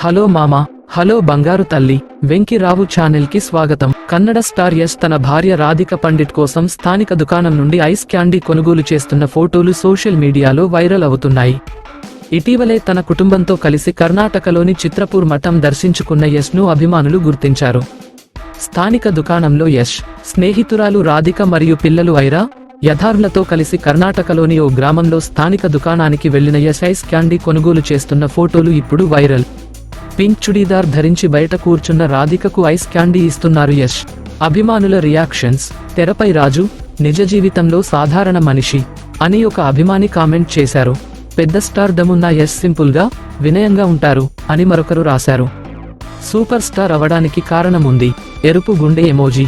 Hello మామా hello బంగారు తల్లి వెంకిరావు ఛానల్కి స్వాగతం. కన్నడ స్టార్ యశ్ తన భార్య రాధిక పండిట్ కోసం స్థానిక దుకాణం నుండి ఐస్ క్యాండీ కొనుగోలు చేస్తున్న ఫోటోలు సోషల్ మీడియాలో వైరల్ అవుతున్నాయి. ఇటీవలే తన కుటుంబంతో కలిసి కర్ణాటకలోని చిత్రపూర్ మఠం దర్శించుకున్న యశ్ను అభిమానులు గుర్తించారు. స్థానిక దుకాణంలో యశ్ స్నేహితురాలు రాధిక మరియు పిల్లలు ఐరా యథార్లతో కలిసి కర్ణాటకలోని ఓ గ్రామంలో స్థానిక దుకాణానికి వెళ్ళిన యశ్ ఐస్ క్యాండీ కొనుగోలు చేస్తున్న ఫోటోలు ఇప్పుడు వైరల్. పింక్ చుడీదార్ ధరించి బయట కూర్చున్న రాధికకు ఐస్ క్యాండీ ఇస్తున్నారు యష్. అభిమానుల రియాక్షన్స్ తెరపై రాజు నిజ జీవితంలో సాధారణ మనిషి అని ఒక అభిమాని కామెంట్ చేశారు. పెద్ద స్టార్ దమున్న యష్ సింపుల్గా వినయంగా ఉంటారు అని మరొకరు రాశారు. సూపర్ స్టార్ అవడానికి కారణం ఉంది ఎరుపు గుండె ఎమోజీ.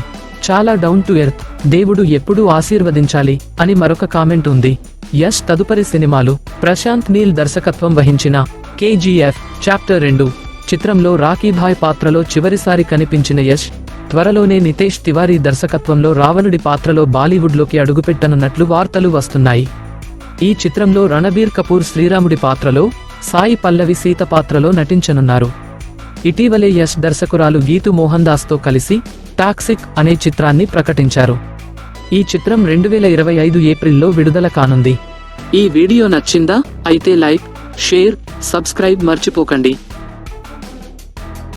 చాలా డౌన్ టు ఎర్త్ దేవుడు ఎప్పుడూ ఆశీర్వదించాలి అని మరొక కామెంట్ ఉంది. యష్ తదుపరి సినిమాలు ప్రశాంత్ నీల్ దర్శకత్వం వహించిన కేజీఎఫ్ చాప్టర్ రెండు. చిత్రంలో రాఖీభాయ్ పాత్రలో చివరిసారి కనిపించిన యశ్ త్వరలోనే నితేష్ తివారీ దర్శకత్వంలో రావణుడి పాత్రలో బాలీవుడ్లోకి అడుగుపెట్టనున్నట్లు వార్తలు వస్తున్నాయి. ఈ చిత్రంలో రణబీర్ కపూర్ శ్రీరాముడి పాత్రలో సాయి పల్లవి సీత పాత్రలో నటించనున్నారు. ఇటీవలే యశ్ దర్శకురాలు గీతు మోహన్ దాస్తో కలిసి టాక్సిక్ అనే చిత్రాన్ని ప్రకటించారు. ఈ చిత్రం రెండు వేల ఇరవై ఐదు ఏప్రిల్లో విడుదల కానుంది. ఈ వీడియో నచ్చిందా? అయితే లైక్ షేర్ సబ్స్క్రైబ్ మర్చిపోకండి.